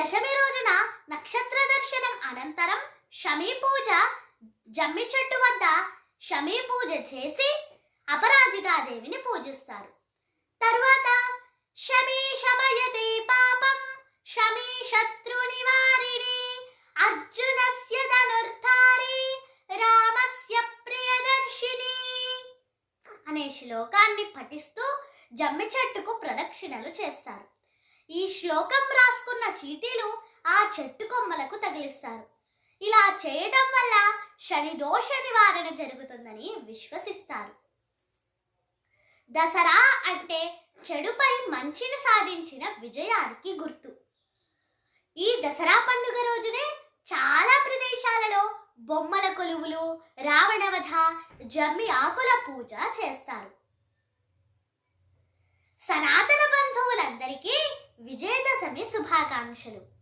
దశమి రోజున నక్షత్ర దర్శనం అనంతరం షమీ పూజ జమ్మి చెట్టు వద్ద షమీ పూజ చేసి అపరాజితాదేవిని పూజిస్తారు. తరువాత షమీ శమయతే పాపం షమీ శత్రు నివారిణి అర్జునస్య ధనుర్ధారి రామస్య ప్రియదర్శిని అనే శ్లోకాన్ని పఠిస్తూ జమ్మి చెట్టుకు ప్రదక్షిణలు చేస్తారు. ఈ శ్లోకం రాసుకున్న చీటీలు ఆ చెట్టు కొమ్మలకు తగిలిస్తారు. ఇలా చేయడం వల్ల శని దోష నివారణ జరుగుతుందని విశ్వసిస్తారు. దసరా అంటే చెడుపై మంచిని సాధించిన విజయానికి గుర్తు. ఈ దసరా పండుగ రోజునే చాలా ప్రదేశాలలో బొమ్మల కొలువులు రావణవధ జమ్మి ఆకుల పూజ చేస్తారు. సనా విజయదశమి శుభాకాంక్షలు.